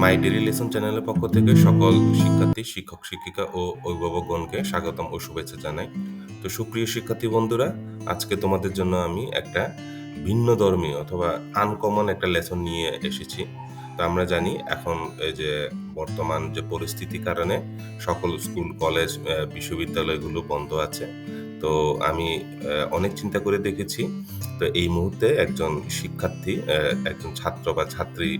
My daily lesson চ্যানেলের পক্ষ থেকে সকল শিক্ষার্থী, শিক্ষক, শিক্ষিকা ও অভিভাবকগণকে স্বাগতম ও শুভেচ্ছা জানাই। তো সুপ্রিয় শিক্ষার্থী বন্ধুরা, আজকে তোমাদের জন্য আমি একটা ভিন্ন ধর্মীয় অথবা আনকমন একটা লেসন নিয়ে এসেছি। তো আমরা জানি এখন এই যে বর্তমান যে পরিস্থিতির কারণে সকল স্কুল, কলেজ বিশ্ববিদ্যালয়গুলো বন্ধ আছে। তো আমি অনেক চিন্তা করে দেখেছি। তো এই মুহূর্তে একজন শিক্ষার্থী একজন ছাত্র বা ছাত্রী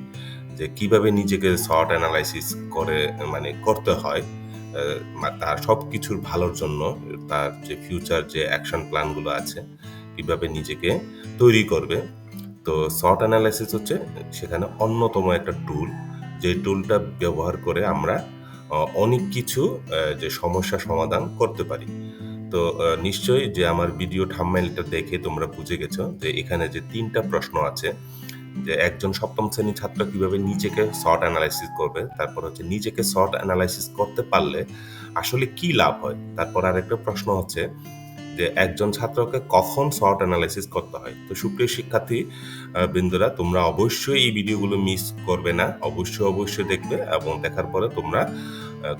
যে কীভাবে নিজেকে শর্ট অ্যানালাইসিস করে মানে করতে হয় তার সব কিছুর ভালোর জন্য, তার যে ফিউচার যে অ্যাকশন প্ল্যানগুলো আছে, কীভাবে নিজেকে তৈরি করবে। তো শর্ট অ্যানালাইসিস হচ্ছে সেখানে অন্যতম একটা টুল যে টুলটা ব্যবহার করে আমরা অনেক কিছু যে সমস্যা সমাধান করতে পারি। তো নিশ্চয়ই যে আমার ভিডিও থাম্বনেলটা দেখে তোমরা বুঝে গেছো যে এখানে যে তিনটা প্রশ্ন আছে, যে একজন সপ্তম শ্রেণির ছাত্র কীভাবে নিজেকে শর্ট অ্যানালাইসিস করবে, তারপর হচ্ছে নিজেকে শর্ট অ্যানালাইসিস করতে পারলে আসলে কি লাভ হয়? তারপর আরেকটা প্রশ্ন হচ্ছে যে একজন ছাত্রকে কখন শর্ট অ্যানালাইসিস করতে হয়। তো সুপ্রিয় শিক্ষার্থী বৃন্দরা, তোমরা অবশ্যই এই ভিডিওগুলো মিস করবে না। অবশ্যই অবশ্যই দেখবে এবং দেখার পরে তোমরা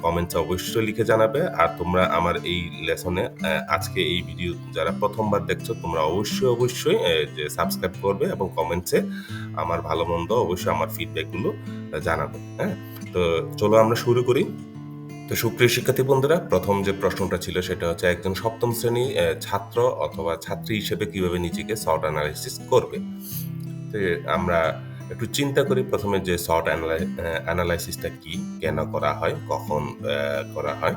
কমেন্টসে অবশ্যই লিখে জানাবে। আর তোমরা আমার এই লেসনে আজকে এই ভিডিও যারা প্রথমবার দেখছ, তোমরা অবশ্যই অবশ্যই সাবস্ক্রাইব করবে এবং কমেন্টসে আমার ভালো মন্দ অবশ্যই আমার ফিডব্যাকগুলো জানাবে। হ্যাঁ? তো চলো আমরা শুরু করি। তো সুপ্রিয় শিক্ষার্থী বন্ধুরা, প্রথম যে প্রশ্নটা ছিল সেটা হচ্ছে একজন সপ্তম শ্রেণি ছাত্র অথবা ছাত্রী হিসেবে কীভাবে নিজেকে শর্ট অ্যানালাইসিস করবে? তো আমরা একটু চিন্তা করি, প্রথমে যে শর্ট অ্যানালাইসিসটা কি, কেন করা হয়, কখন করা হয়?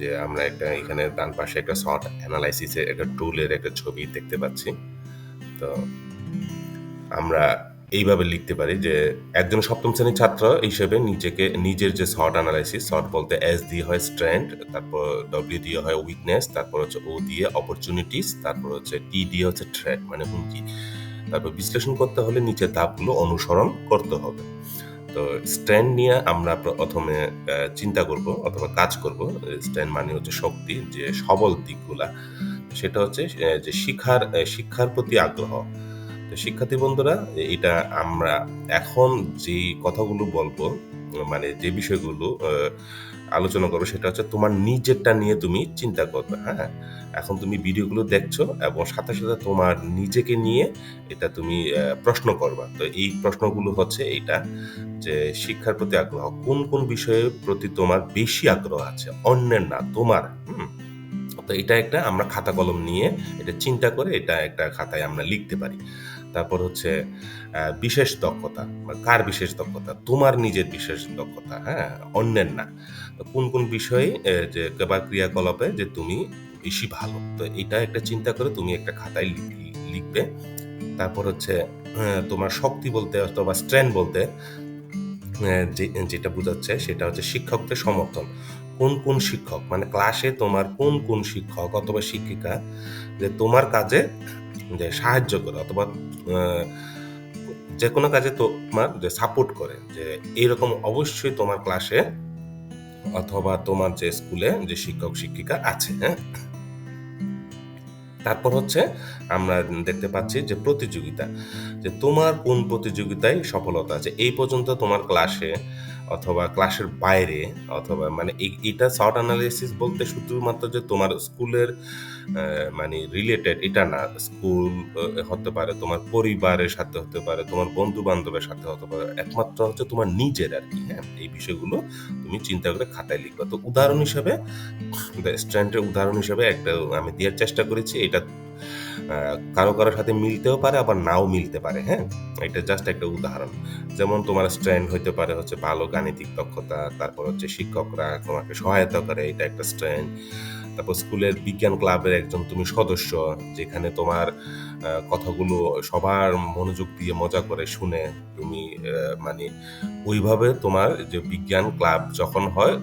যে আমরা একটা এখানে ডান পাশে একটা শর্ট অ্যানালাইসিসের একটা টুলের একটা ছবি দেখতে পাচ্ছি। তো আমরা এইভাবে লিখতে পারি যে একজন সপ্তম শ্রেণির ছাত্র হিসেবে নিজেকে, নিজের যে শর্ট অ্যানালাইসিস শর্ট বলতে এস দিয়ে হয় স্ট্রেন্থ তারপর ডব্লিউ দিয়ে হয় উইকনেস তারপর হচ্ছে ও দিয়ে অপরচুনিটিস তারপর হচ্ছে টি দিয়ে হচ্ছে থ্রেট মানে হুমকি। তারপর বিশ্লেষণ করতে হলে নিচের ধাপগুলো অনুসরণ করতে হবে। তো স্ট্যান্ড নিয়ে আমরা প্রথমে চিন্তা করব অথবা কাজ করব। স্ট্যান্ড মানে হচ্ছে শক্তি, যে সবল দিকগুলা। সেটা হচ্ছে যে শিক্ষার শিক্ষার প্রতি আগ্রহ। তো শিক্ষার্থী বন্ধুরা, এটা আমরা এখন যে কথাগুলো বলব মানে যে বিষয়গুলো আলোচনা করো সেটা হচ্ছে তোমার নিজেরটা নিয়ে তুমি চিন্তা করবে হ্যাঁ? এখন তুমি ভিডিওগুলো দেখছ এবং সাথে সাথে তোমার নিজেকে নিয়ে এটা তুমি প্রশ্ন করবা। তো এই প্রশ্নগুলো হচ্ছে এটা যে শিক্ষার প্রতি আগ্রহ, কোন কোন বিষয়ের প্রতি তোমার বেশি আগ্রহ আছে? অন্যের না, তোমার, হুম? তো এটা একটা আমরা খাতা কলম নিয়ে এটা চিন্তা করে এটা একটা খাতায় আমরা লিখতে পারি। তারপর হচ্ছে বিশেষ দক্ষতা, বা কার বিশেষ দক্ষতা? তোমার নিজের বিশেষ দক্ষতা হ্যাঁ? অন্যের না। কোন কোন বিষয়ে যে, বা ক্রিয়াকলাপে যে তুমি বেশি ভালো? তো এটা একটা চিন্তা করে তুমি একটা খাতায় লিখ- লিখবে। তারপর হচ্ছে তোমার শক্তি বলতে অথবা স্ট্রেন্থ বলতে যেটা বোঝাচ্ছে সেটা হচ্ছে শিক্ষকদের সমর্থন। কোন কোন শিক্ষক? মানে ক্লাসে তোমার কোন কোন শিক্ষক অথবা শিক্ষিকা যে তোমার কাজে যে সাহায্য করে অথবা যে কোনো কাজে তোমার যে সাপোর্ট করে, যে এরকম অবশ্যই তোমার ক্লাসে অথবা তোমার যে স্কুলে যে শিক্ষক, শিক্ষিকা আছে হ্যাঁ? তারপর হচ্ছে আমরা দেখতে পাচ্ছি যে প্রতিযোগিতা, যে তোমার কোন প্রতিযোগিতায় সফলতা আছে? এই পর্যন্ত তোমার ক্লাসে অথবা ক্লাসের বাইরে, অথবা মানে এটা শর্ট অ্যানালিসিস বলতে শুধুমাত্র যে তোমার স্কুলের মানে রিলেটেড এটা না। স্কুল হতে পারে তোমার পরিবারের সাথে হতে পারে, তোমার বন্ধু বান্ধবের সাথে হতে পারে, একমাত্র হচ্ছে তোমার নিজের আর কি হ্যাঁ? এই বিষয়গুলো তুমি চিন্তা করে খাতায় লিখবে। তো উদাহরণ হিসাবে স্ট্যান্ডের উদাহরণ হিসাবে একটা আমি দেওয়ার চেষ্টা করেছি। এটা কারও কারও সাথে মিলতেও পারে, আবার নাও মিলতে পারে হ্যাঁ? এটা জাস্ট একটা উদাহরণ। যেমন তোমার স্ট্রেন্থ হইতে পারে হচ্ছে ভালো গাণিতিক দক্ষতা, তারপর হচ্ছে শিক্ষকরা তোমাকে সহায়তা করে, এটা একটা স্ট্রেন্থ তারপর স্কুলের বিজ্ঞান ক্লাবের একজন তুমি সদস্য, যেখানে তোমার কথাগুলো সবার মনোযোগ দিয়ে মজা করে শুনে তুমি মানে ওইভাবে তোমার যে বিজ্ঞান ক্লাব যখন হয়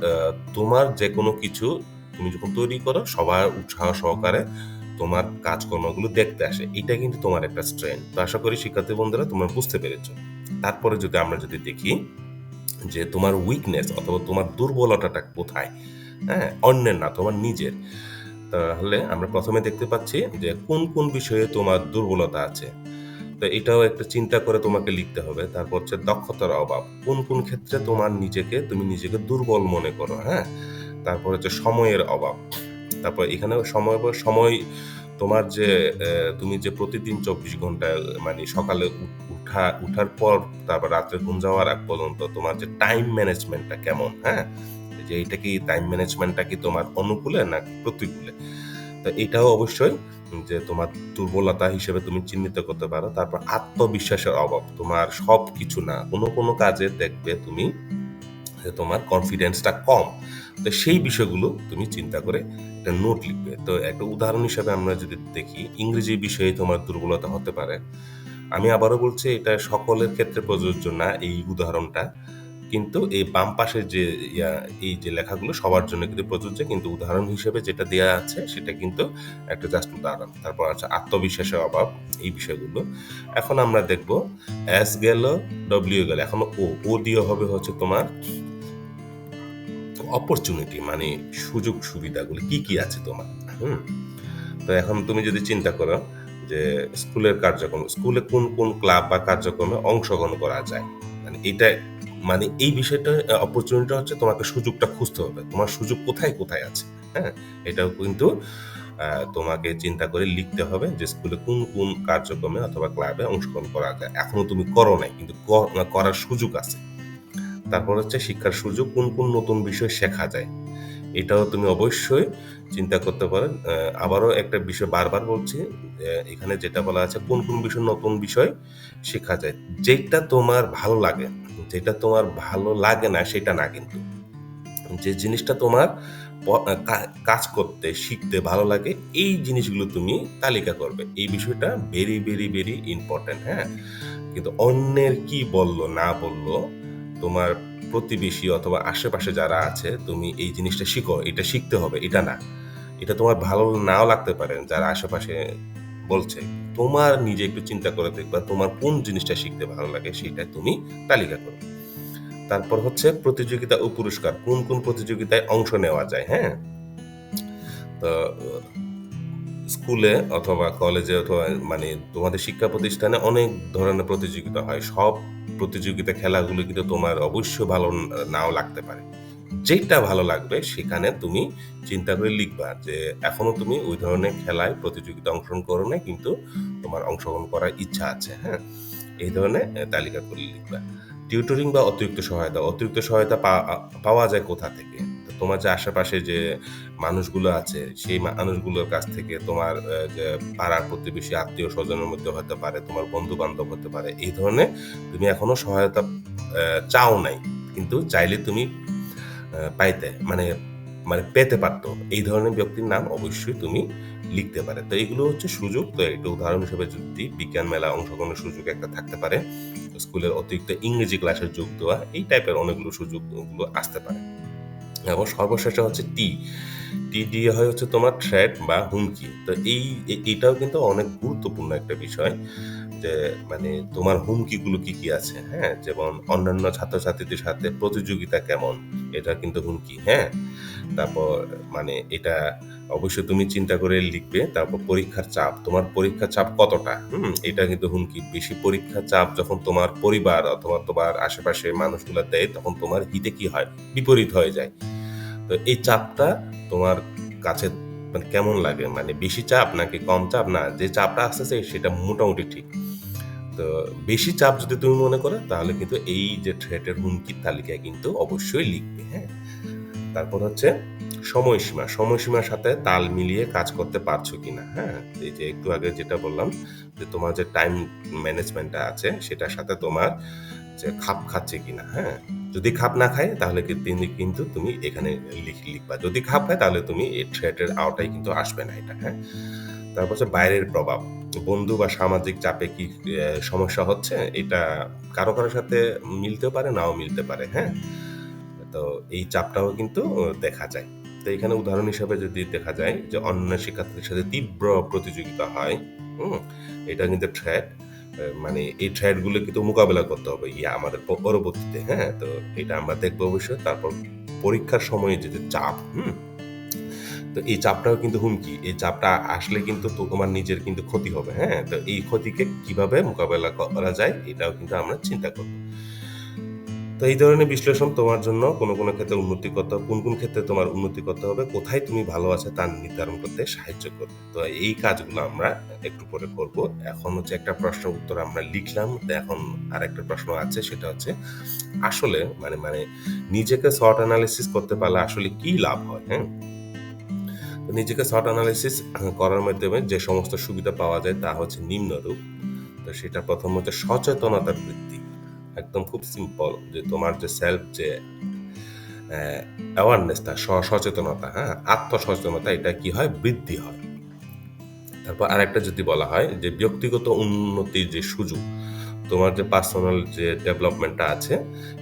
তোমার যে কোনো কিছু তুমি যখন তৈরি করো, সবার উৎসাহ সহকারে তোমার কাজকর্মগুলো দেখতে আসে, এটা কিন্তু তোমার একটা স্ট্রেন্থ তো আশা করি শিক্ষার্থী বন্ধুরা তোমরা বুঝতে পেরেছ। তারপরে যদি আমরা যদি দেখি যে তোমার উইকনেস অথবা তোমার দুর্বলতাটা কোথায় হ্যাঁ অন্যের না, তোমার নিজের, তাহলে আমরা প্রথমে দেখতে পাচ্ছি যে কোন কোন বিষয়ে তোমার দুর্বলতা আছে। তো এটাও একটা চিন্তা করে তোমাকে লিখতে হবে। তারপর হচ্ছে দক্ষতার অভাব। কোন কোন ক্ষেত্রে তোমার নিজেকে, তুমি নিজেকে দুর্বল মনে করো হ্যাঁ? তারপর হচ্ছে সময়ের অভাব। তারপর এখানে সময় সময় তোমার যে তুমি যে প্রতিদিন চব্বিশ ঘণ্টা মানে সকালে উঠা, উঠার পর তারপর রাত্রে ঘুম যাওয়ার আগ পর্যন্ত তোমার যে টাইম ম্যানেজমেন্টটা কেমন হ্যাঁ? যে এটা কি টাইম ম্যানেজমেন্টটা কি তোমার অনুকূলে না প্রতিকূলে? তো এটাও অবশ্যই যে তোমার দুর্বলতা হিসেবে তুমি চিহ্নিত করতে পারো। তারপর আত্মবিশ্বাসের অভাব, তোমার সব কিছু না। কোনো কোনো কাজে দেখবে তুমি তোমার কনফিডেন্সটা কম। তো সেই বিষয়গুলো তুমি চিন্তা করে একটা নোট লিখবে। তো একটা উদাহরণ হিসাবে আমরা যদি দেখি, ইংরেজি বিষয়ে তোমার দুর্বলতা হতে পারে। আমি আবারও বলছি, এটা সকলের ক্ষেত্রে প্রযোজ্য না এই উদাহরণটা। কিন্তু এই বাম পাশের যে এই যে লেখাগুলো সবার জন্য কিন্তু প্রযোজ্য। কিন্তু উদাহরণ হিসেবে যেটা দেওয়া আছে, সেটা কিন্তু একটা জাস্ট উদাহরণ। তারপর আছে আত্মবিশ্বাসের অভাব, এই বিষয়গুলো। এখন আমরা দেখব এস গেল ডব্লিউ গেল। এখন ও ও দিয়ে হবে হচ্ছে তোমার অপরচুনিটি মানে সুযোগ সুবিধাগুলো কি কি আছে তোমার? হুম? তো এখন তুমি যদি চিন্তা করো যে স্কুলের কার্যক্রম, স্কুলে কোন কোন ক্লাব বা কার্যক্রমে অংশগ্রহণ করা যায়? মানে এটা মানে এই বিষয়টা অপরচুনিটি হচ্ছে তোমাকে সুযোগটা খুঁজতে হবে। তোমার সুযোগ কোথায় কোথায় আছে? হ্যাঁ? এটাও কিন্তু তোমাকে চিন্তা করে লিখতে হবে যে স্কুলে কোন কোন কার্যক্রমে অথবা ক্লাবে অংশগ্রহণ করা যায়। এখনও তুমি করো নাই, কিন্তু করার সুযোগ আছে। তারপর হচ্ছে শিক্ষার সুযোগ, কোন কোন নতুন বিষয় শেখা যায়। এটাও তুমি অবশ্যই চিন্তা করতে পারো। আবারও একটা বিষয় বারবার বলছি এখানে যেটা বলা আছে, কোন কোন বিষয় নতুন বিষয় শেখা যায়। যেটা তোমার ভালো লাগে যেটা তোমার ভালো লাগে না, সেটা না কিন্তু। যে জিনিসটা তোমার কাজ করতে, শিখতে ভালো লাগে, এই জিনিসগুলো তুমি তালিকা করবে। এই বিষয়টা ভেরি ভেরি ভেরি ইম্পর্টেন্ট হ্যাঁ? কিন্তু অন্যের কি বলল, না বলল তোমার প্রতিবেশী অথবা আশেপাশে যারা আছে, তুমি এই জিনিসটা শিখো, এটা শিখতে হবে, এটা না। এটা তোমার ভালো নাও লাগতে পারে, যারা আশেপাশে বলছে। তোমার নিজে একটু চিন্তা করে দেখবা, তোমার কোন জিনিসটা শিখতে ভালো লাগে, সেটা তুমি তালিকা করো। তারপর হচ্ছে প্রতিযোগিতা ও পুরস্কার, কোন কোন প্রতিযোগিতায় অংশ নেওয়া যায় হ্যাঁ? তো, স্কুলে অথবা কলেজে অথবা মানে তোমাদের শিক্ষা প্রতিষ্ঠানে অনেক ধরনের প্রতিযোগিতা হয়। সব প্রতিযোগিতা খেলাগুলো কিন্তু তোমার অবশ্যই ভালো নাও লাগতে পারে। যেটা ভালো লাগবে সেখানে তুমি চিন্তা করে লিখবা যে এখনও তুমি ওই ধরনের খেলায় প্রতিযোগিতা অংশগ্রহণ করো না কিন্তু তোমার অংশগ্রহণ করার ইচ্ছা আছে হ্যাঁ? এই ধরনের তালিকা করে লিখবা। টিউটরিং বা অতিরিক্ত সহায়তা অতিরিক্ত সহায়তা পাওয়া যায় কোথা থেকে? তোমার যে আশেপাশে যে মানুষগুলো আছে, সেই মানুষগুলোর কাছ থেকে তোমার যে পাড়ার প্রতিবেশী আত্মীয় স্বজনের মধ্যে হতে পারে, তোমার বন্ধু বান্ধব হতে পারে, এই ধরনের তুমি এখনও সহায়তা চাও নাই। কিন্তু চাইলে তুমি পাইতে মানে মানে পেতে পারতো। এই ধরনের ব্যক্তির নাম অবশ্যই তুমি লিখতে পারে। তো এগুলো হচ্ছে সুযোগ। তো একটা উদাহরণ হিসেবে যদি বিজ্ঞান মেলা অংশগ্রহণের সুযোগ একটা থাকতে পারে, স্কুলের অতিরিক্ত ইংরেজি ক্লাসের যোগ দেওয়া, এই টাইপের অনেকগুলো সুযোগগুলো আসতে পারে। এবং সর্বশেষে হচ্ছে টি। টি দিয়ে হয় হচ্ছে তোমার থ্রেট বা হুমকি। তো এই এটাও কিন্তু অনেক গুরুত্বপূর্ণ একটা বিষয় যে মানে তোমার হুমকিগুলো কি কি আছে হ্যাঁ? যেমন অন্যান্য ছাত্রছাত্রীদের সাথে প্রতিযোগিতা কেমন? এটা কিন্তু হুমকি হ্যাঁ? তারপর মানে এটা অবশ্যই তুমি চিন্তা করে লিখবে, তারপর পরীক্ষার চাপ, তোমার পরীক্ষার চাপ কতটা? হুম? এটা কিন্তু হুমকি। বেশি পরীক্ষার চাপ যখন তোমার পরিবার অথবা তোমার আশেপাশে মানুষগুলো দেয়, তখন তোমার হিতে কি হয়? বিপরীত হয়ে যায়। তো এই চাপটা তোমার কাছে মানে কেমন লাগে? মানে বেশি চাপ নাকি কম চাপ? না, যে চাপটা আসতেছে সেটা মোটামুটি ঠিক। তো বেশি চাপ যদি তুমি মনে করো, তাহলে কিন্তু এই যে থ্রেটের হুমকির তালিকায় কিন্তু অবশ্যই লিখবে হ্যাঁ? তারপর হচ্ছে সময়সীমা। সময়সীমার সাথে তাল মিলিয়ে কাজ করতে পারছ কিনা হ্যাঁ? এই যে একটু আগে যেটা বললাম যে তোমার যে টাইম ম্যানেজমেন্টটা আছে, সেটার সাথে তোমার যে খাপ খাচ্ছে কিনা হ্যাঁ? যদি খাপ না খায়, তাহলে তিনি কিন্তু তুমি এখানে লিখবা। যদি খাপ খায়, তাহলে তুমি এই থ্রেটের আওতায় কিন্তু আসবে না এটা হ্যাঁ? তারপর হচ্ছে বাইরের প্রভাব। বন্ধু বা সামাজিক চাপে কি সমস্যা হচ্ছে? এটা কারও কারোর সাথে মিলতেও পারে, নাও মিলতে পারে হ্যাঁ? তো এই চাপটাও কিন্তু দেখা যায়। তো এখানে উদাহরণ হিসাবে যদি দেখা যায় যে অন্য শিক্ষার্থীদের সাথে তীব্র প্রতিযোগিতা হয়, হুম? এটা কিন্তু থ্রেড মানে এই থ্রেডগুলো কিন্তু মোকাবেলা করতে হবে, ইয়া আমাদের পরবর্তীতে হ্যাঁ? তো এটা আমরা দেখব অবশ্যই, তারপর পরীক্ষার সময়ে যে চাপ, হুম? তো এই চাপটাও কিন্তু হুমকি, এই চাপটা আসলে কিন্তু তোমার নিজের কিন্তু ক্ষতি হবে হ্যাঁ? তো এই ক্ষতিকে কীভাবে মোকাবেলা করা যায়, এটাও কিন্তু আমরা চিন্তা করব। তো এই ধরনের বিশ্লেষণ তোমার জন্য কোনো কোনো ক্ষেত্রে উন্নতি করতে হবে, কোন কোন ক্ষেত্রে তোমার উন্নতি করতে হবে, কোথায় তুমি ভালো আছে তা নির্ধারণ করতে সাহায্য করবে। তো এই কাজগুলো আমরা একটু পরে করব। এখন হচ্ছে একটা প্রশ্ন উত্তর আমরা লিখলাম এখন আর একটা প্রশ্ন আছে, সেটা হচ্ছে আসলে মানে মানে নিজেকে শর্ট অ্যানালিসিস করতে পারলে আসলে কি লাভ হয় হ্যাঁ? নিজেকে শর্ট অ্যানালিসিস করার মাধ্যমে যে সমস্ত সুবিধা পাওয়া যায় তা হচ্ছে নিম্নরূপ। তো সেটা প্রথম হচ্ছে সচেতনতার বৃদ্ধি। একদম খুব সিম্পল যে তোমার যে সেলফ যে অ্যাওয়ারনেসটা সচেতনতা হ্যাঁ? আত্মসচেতনতা, এটা কি হয়? বৃদ্ধি হয়। তারপর আরেকটা যদি বলা হয় যে ব্যক্তিগত উন্নতির যে সুযোগ, তোমার যে পার্সোনাল যে ডেভেলপমেন্টটা আছে,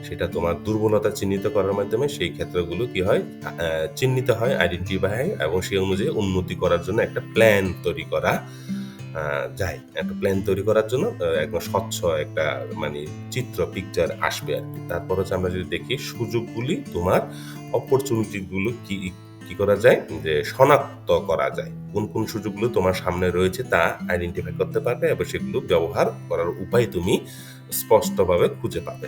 সেটা তোমার দুর্বলতা চিহ্নিত করার মাধ্যমে সেই ক্ষেত্রগুলো কি হয়? চিহ্নিত হয় আইডেন্টিফাই এবং সেই অনুযায়ী উন্নতি করার জন্য একটা প্ল্যান তৈরি করা যায়। একটা প্ল্যান তৈরি করার জন্য একদম স্বচ্ছ একটা মানে চিত্র পিকচার আসবে আর কি। তারপর হচ্ছে আমরা যদি দেখি, সুযোগগুলি তোমার অপরচুনিটিগুলো কি কি করা যায়? যে শনাক্ত করা যায়। কোন কোন সুযোগগুলো তোমার সামনে রয়েছে তা আইডেন্টিফাই করতে পারবে এবং সেগুলো ব্যবহার করার উপায় তুমি স্পষ্টভাবে খুঁজে পাবে।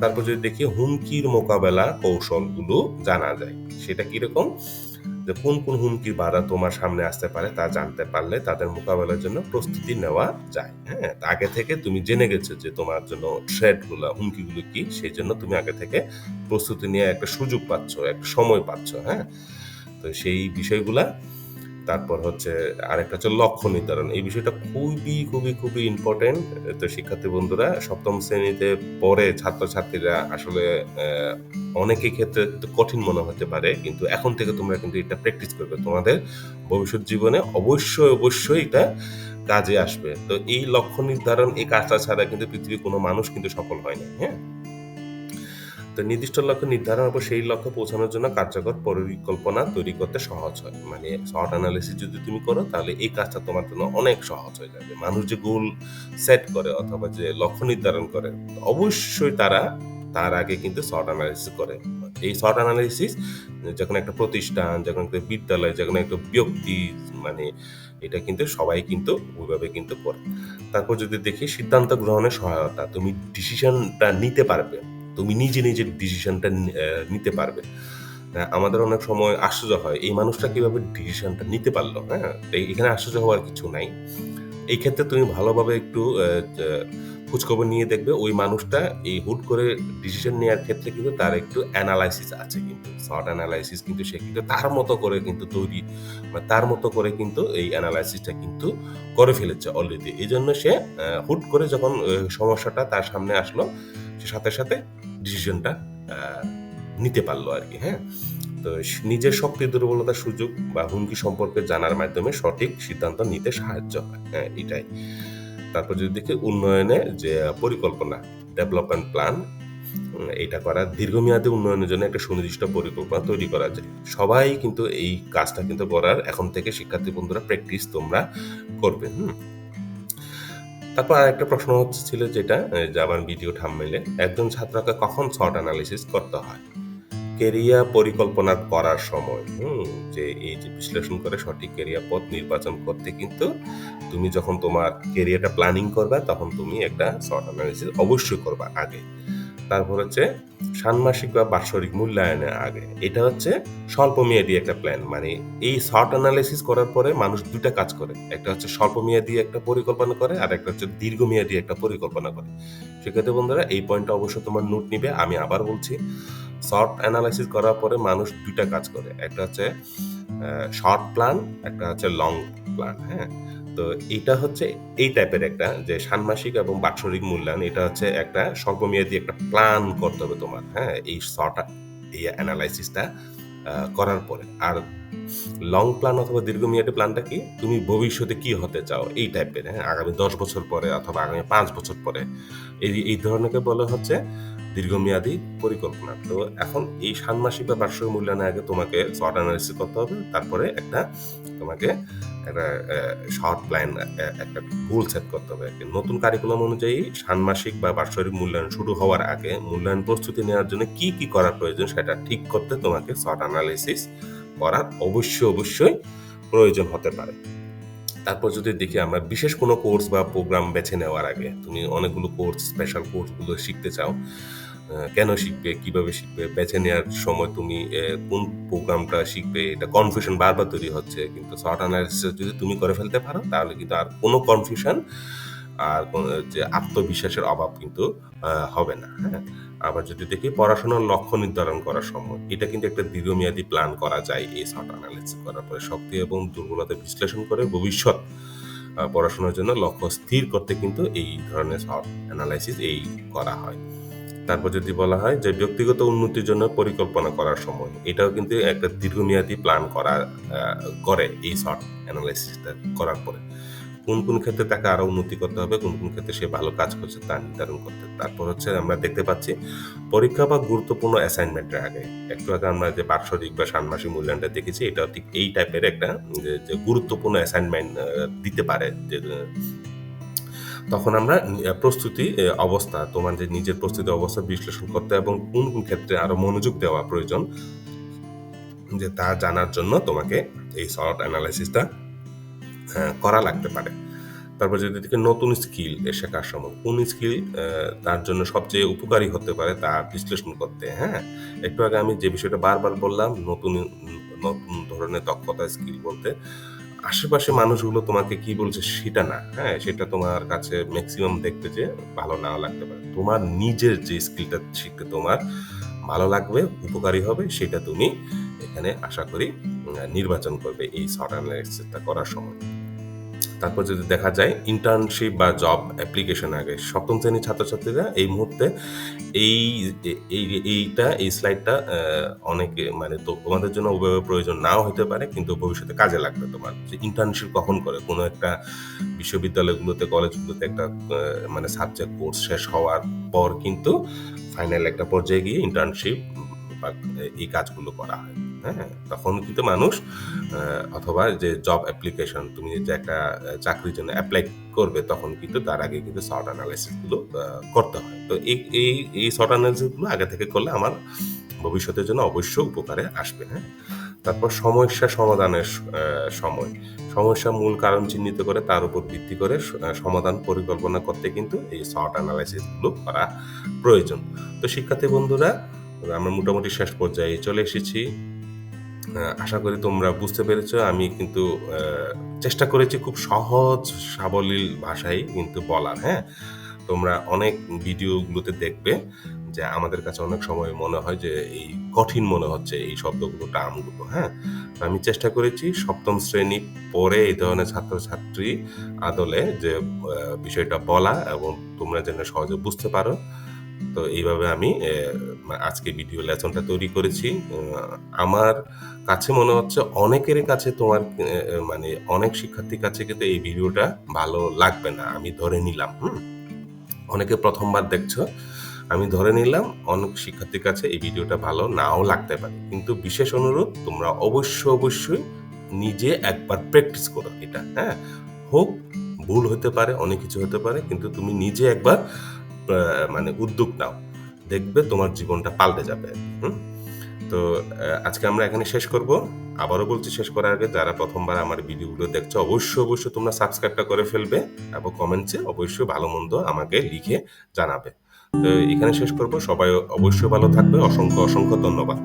তারপর যদি দেখি, হুমকির মোকাবেলা কৌশলগুলো জানা যায়। সেটা কীরকম? যে কোন কোন হুমকি বাধা তোমার সামনে আসতে পারে তা জানতে পারলে তাদের মোকাবেলার জন্য প্রস্তুতি নেওয়া যায়। হ্যাঁ আগে থেকে তুমি জেনে গেছো যে তোমার জন্য থ্রেটগুলো হুমকিগুলো কি, সেই জন্য তুমি আগে থেকে প্রস্তুতি নিয়ে একটা সুযোগ পাচ্ছ, একটা সময় পাচ্ছ হ্যাঁ? তো সেই বিষয়গুলা তারপর হচ্ছে আরেকটা হচ্ছে লক্ষ্য নির্ধারণ। এই বিষয়টা খুবই খুবই খুবই ইম্পর্টেন্ট তো শিক্ষার্থী বন্ধুরা, সপ্তম শ্রেণীতে পরে ছাত্রছাত্রীরা আসলে অনেকের ক্ষেত্রে কঠিন মনে হতে পারে, কিন্তু এখন থেকে তোমরা কিন্তু এটা প্র্যাকটিস করবে। তোমাদের ভবিষ্যৎ জীবনে অবশ্যই অবশ্যই এটা কাজে আসবে। তো এই লক্ষ্য নির্ধারণ, এই কাজটা ছাড়া কিন্তু পৃথিবীর কোনো মানুষ কিন্তু সফল হয় না হ্যাঁ? তো নির্দিষ্ট লক্ষ্য নির্ধারণের পর সেই লক্ষ্যে পৌঁছানোর জন্য কার্যকর পরিকল্পনা তৈরি করতে সহজ হয়। মানে শর্ট অ্যানালিসিস যদি তুমি করো, তাহলে এই কাজটা তোমার জন্য অনেক সহজ হয়ে যাবে। মানুষ যে গোল সেট করে অথবা যে লক্ষ্য নির্ধারণ করে, অবশ্যই তারা তার আগে কিন্তু শর্ট অ্যানালিসিস করে। এই শর্ট অ্যানালিসিস যখন একটা প্রতিষ্ঠান, যখন একটা বিদ্যালয়, যখন একটা ব্যক্তি মানে এটা কিন্তু সবাই কিন্তু ওইভাবে কিন্তু করে। তারপর যদি দেখি সিদ্ধান্ত গ্রহণের সহায়তা, তুমি ডিসিশনটা নিতে পারবে। তুমি নিজে নিজের ডিসিশনটা নিতে পারবে। আমাদের অনেক সময় আশ্চর্য হয়, এই মানুষটা কীভাবে ডিসিশনটা নিতে পারল? হ্যাঁ এখানে আশ্চর্য হওয়ার কিছু নাই। এই ক্ষেত্রে তুমি ভালোভাবে একটু খোঁজখবর নিয়ে দেখবে, ওই মানুষটা এই হুট করে ডিসিশন নেওয়ার ক্ষেত্রে কিন্তু তার একটু অ্যানালাইসিস আছে কিন্তু শর্ট অ্যানালাইসিস কিন্তু সে কিন্তু তার মতো করে কিন্তু তৈরি বা তার মতো করে কিন্তু এই অ্যানালাইসিসটা কিন্তু করে ফেলেছে অলরেডি এই জন্য সে হুট করে যখন সমস্যাটা তার সামনে আসলো, সে সাথে সাথে ডিসিশনটা নিতে পারল আর কি হ্যাঁ? তো নিজের শক্তি, দুর্বলতার সুযোগ বা হুমকি সম্পর্কে জানার মাধ্যমে সঠিক সিদ্ধান্ত নিতে সাহায্য হয় হ্যাঁ এটাই। তারপর যদি দেখি উন্নয়নে যে পরিকল্পনা ডেভেলপমেন্ট প্ল্যান এটা করা দীর্ঘমেয়াদী উন্নয়নের জন্য একটা সুনির্দিষ্ট পরিকল্পনা তৈরি করা যায়। সবাই কিন্তু এই কাজটা কিন্তু করার এখন থেকে শিক্ষার্থী বন্ধুরা প্র্যাকটিস তোমরা করবে, হুম? তারপর আরেকটা প্রশ্ন হচ্ছে ছিল যেটা বিডিও ভিডিও থামমেলে একজন ছাত্রকে কখন শর্ট অ্যানালিসিস করতে হয়? কেরিয়া পরিকল্পনা করার সময়, হুম, যে এই যে বিশ্লেষণ করে সঠিক কেরিয়া পথ নির্বাচন করতে কিন্তু তুমি যখন তোমার কেরিয়ারটা প্ল্যানিং করবে, তখন তুমি একটা শর্ট অ্যানালিসিস অবশ্যই করবা আগে। তারপর হচ্ছে ষান্মাসিক বা বাৎসরিক মূল্যায়নের আগে। এটা হচ্ছে স্বল্প মেয়াদী একটা প্ল্যান মানে এই শর্ট অ্যানালিসিস করার পরে মানুষ দুটা কাজ করে। একটা হচ্ছে স্বল্প মেয়াদী একটা পরিকল্পনা করে, আর একটা হচ্ছে দীর্ঘমেয়াদী একটা পরিকল্পনা করে। সেক্ষেত্রে বন্ধুরা, এই পয়েন্টটা অবশ্যই তোমার নোট নিবে, আমি আবার বলছি শর্ট অ্যানালাইসিস করার পরে মানুষ দুইটা কাজ করে। একটা হচ্ছে শর্ট প্ল্যান একটা হচ্ছে লং প্ল্যান হ্যাঁ? তো এটা হচ্ছে এই টাইপের একটা যে ষান্মাসিক এবং বাৎসরিক মূল্যায়ন, এটা হচ্ছে একটা স্বল্পমেয়াদী একটা প্ল্যান করতে হবে তোমার হ্যাঁ? এই শর্ট এই অ্যানালাইসিসটা করার পরে। আর লং প্ল্যান অথবা দীর্ঘমেয়াদী প্ল্যানটা কি? তুমি ভবিষ্যতে কি হতে চাও? এই টাইপের হ্যাঁ? আগামী দশ বছর পরে অথবা আগামী পাঁচ বছর পরে। এই এই ধরনেরকে বলা হচ্ছে দীর্ঘমেয়াদী পরিকল্পনা। তো এখন এই ষান্মাসিক বা বার্ষিক মূল্যায়নের আগে তোমাকে শর্ট অ্যানালিসিস করতে হবে, তারপরে একটা তোমাকে একটা শর্ট প্ল্যান একটা গোল সেট করতে হবে নতুন কারিকুলাম অনুযায়ী ষান্মাসিক বা বার্ষিক মূল্যায়ন শুরু হওয়ার আগে মূল্যায়ন প্রস্তুতি নেওয়ার জন্য কি কি করা প্রয়োজন সেটা ঠিক করতে তোমাকে শর্ট অ্যানালিসিস করার অবশ্যই অবশ্যই প্রয়োজন হতে পারে। তারপর যদি দেখি আমরা বিশেষ কোনো কোর্স বা প্রোগ্রাম বেছে নেওয়ার আগে, তুমি অনেকগুলো কোর্স স্পেশাল কোর্সগুলো শিখতে চাও কেন শিখবে, কীভাবে শিখবে, বেছে নেওয়ার সময় তুমি কোন প্রোগ্রামটা শিখবে, এটা কনফিউশন বারবার তৈরি হচ্ছে, কিন্তু শর্ট অ্যানালিসিস যদি তুমি করে ফেলতে পারো, তাহলে কিন্তু আর কোনো কনফিউশন আর যে আত্মবিশ্বাসের অভাব কিন্তু হবে না হ্যাঁ? আবার যদি দেখি পড়াশোনার লক্ষ্য নির্ধারণ করার সময়, এটা কিন্তু একটা দীর্ঘমেয়াদী প্ল্যান করা যায় এই শর্ট অ্যানালিসিস করার পরে। শক্তি এবং দুর্বলতা বিশ্লেষণ করে ভবিষ্যৎ পড়াশোনার জন্য লক্ষ্য স্থির করতে কিন্তু এই ধরনের শর্ট অ্যানালাইসিস এই করা হয়। তারপর যদি বলা হয় যে ব্যক্তিগত উন্নতির জন্য পরিকল্পনা করার সময়, এটাও কিন্তু একটা দীর্ঘমেয়াদী প্ল্যান করা করে এই শর্ট অ্যানালাইসিসটা করার পরে। কোন কোন ক্ষেত্রে তাকে আরও উন্নতি করতে হবে, কোন কোন ক্ষেত্রে সে ভালো কাজ করছে তা নির্ধারণ করতে। তারপর হচ্ছে আমরা দেখতে পাচ্ছি, পরীক্ষা বা গুরুত্বপূর্ণ অ্যাসাইনমেন্টের আগে, একটু আগে আমরা যে বার্ষিক বা ষান্মাসিক মূল্যায়নটা দেখেছি এটা ঠিক এই টাইপের একটা, যে গুরুত্বপূর্ণ অ্যাসাইনমেন্ট দিতে পারে, যে তখন আমরা প্রস্তুতি অবস্থা, তোমার যে নিজের প্রস্তুতি অবস্থা বিশ্লেষণ করতে এবং কোন কোন ক্ষেত্রে আরও মনোযোগ দেওয়া প্রয়োজন, যে তা জানার জন্য তোমাকে এই শর্ট অ্যানালাইসিসটা করা লাগতে পারে। তারপর যদি দেখি নতুন স্কিল শেখার সময়, কোন স্কিল তার জন্য সবচেয়ে উপকারী হতে পারে তা বিশ্লেষণ করতে হ্যাঁ? একটু আগে আমি যে বিষয়টা বারবার বললাম, নতুন নতুন ধরনের দক্ষতা স্কিল বলতে আশেপাশে মানুষগুলো তোমাকে কি বলছে সেটা না হ্যাঁ? সেটা তোমার কাছে ম্যাক্সিমাম দেখতে যে ভালো নাও লাগতে পারে। তোমার নিজের যে স্কিলটা শিখতে তোমার ভালো লাগবে, উপকারী হবে, সেটা তুমি এখানে আশা করি নির্বাচন করবে এই শর্ট অ্যানালাইসিসটা করার সময়। তারপর যদি দেখা যায় ইন্টার্নশিপ বা জব অ্যাপ্লিকেশন আগে, সপ্তম শ্রেণির ছাত্রছাত্রীরা এই মুহূর্তে এই এই, এইটা, এই স্লাইডটা অনেকে মানে তো তোমাদের জন্য ওভাবে প্রয়োজন নাও হতে পারে, কিন্তু ভবিষ্যতে কাজে লাগবে তোমার। যে ইন্টার্নশিপ কখন করে? কোনো একটা বিশ্ববিদ্যালয়গুলোতে, কলেজগুলোতে একটা মানে সাবজেক্ট কোর্স শেষ হওয়ার পর কিন্তু ফাইনাল একটা পর্যায়ে গিয়ে ইন্টার্নশিপ বা এই কাজগুলো করা হয়। হ্যাঁ তখন কিন্তু মানুষ অথবা যে জব অ্যাপ্লিকেশন তুমি যে একটা চাকরির জন্য অ্যাপ্লাই করবে তখন কিন্তু তার আগে কিন্তু শর্ট অ্যানালাইসিসগুলো আহ, করতে হয়। তো এই এই এই শর্ট অ্যানালাইসিসগুলো আগে থেকে করলে আমার ভবিষ্যতের জন্য অবশ্যই উপকারে আসবে হ্যাঁ। তারপর সমস্যা সমাধানের সময়। সমস্যা মূল কারণ চিহ্নিত করে তার উপর ভিত্তি করে সমাধান পরিকল্পনা করতে কিন্তু এই শর্ট অ্যানালাইসিসগুলো করা প্রয়োজন। তো শিক্ষার্থী বন্ধুরা আমরা মোটামুটি শেষ পর্যায়ে চলে এসেছি। আশা করি তোমরা বুঝতে পেরেছ। আমি কিন্তু চেষ্টা করেছি খুব সহজ, সাবলীল ভাষায় কিন্তু বলার হ্যাঁ? তোমরা অনেক ভিডিওগুলোতে দেখবে যে আমাদের কাছে অনেক সময় মনে হয় যে এই কঠিন মনে হচ্ছে এই শব্দগুলো, টার্মগুলো হ্যাঁ? আমি চেষ্টা করেছি সপ্তম শ্রেণি পরে এই ধরনের ছাত্রছাত্রী আদলে যে বিষয়টা বলা এবং তোমরা যেন সহজে বুঝতে পারো। তো এইভাবে আমি আজকে ভিডিও লেসনটা তৈরি করেছি। আমার কাছে মনে হচ্ছে অনেকের কাছে তোমার মানে অনেক শিক্ষার্থীর কাছে কিন্তু এই ভিডিওটা ভালো লাগবে না, আমি ধরে নিলাম, হুম? অনেকে প্রথমবার দেখছ, আমি ধরে নিলাম, অনেক শিক্ষার্থীর কাছে এই ভিডিওটা ভালো নাও লাগতে পারে। কিন্তু বিশেষ অনুরোধ, তোমরা অবশ্যই অবশ্যই নিজে একবার প্র্যাকটিস করো এটা হ্যাঁ? হোক, ভুল হতে পারে, অনেক কিছু হতে পারে, কিন্তু তুমি নিজে একবার মানে উদ্যোগ নাও। দেখবে তোমার জীবনটা পাল্টে যাবে, হুম? তো আজকে আমরা এখানে শেষ করব। আবারও বলছি শেষ করার আগে, যারা প্রথমবার আমার ভিডিওগুলো দেখছ, অবশ্যই অবশ্যই তোমরা সাবস্ক্রাইবটা করে ফেলবে এবং কমেন্টসে অবশ্যই ভালো, মন্দ আমাকে লিখে জানাবে। তো, এখানে শেষ করব। সবাই অবশ্যই ভালো থাকবে। অসংখ্য অসংখ্য ধন্যবাদ।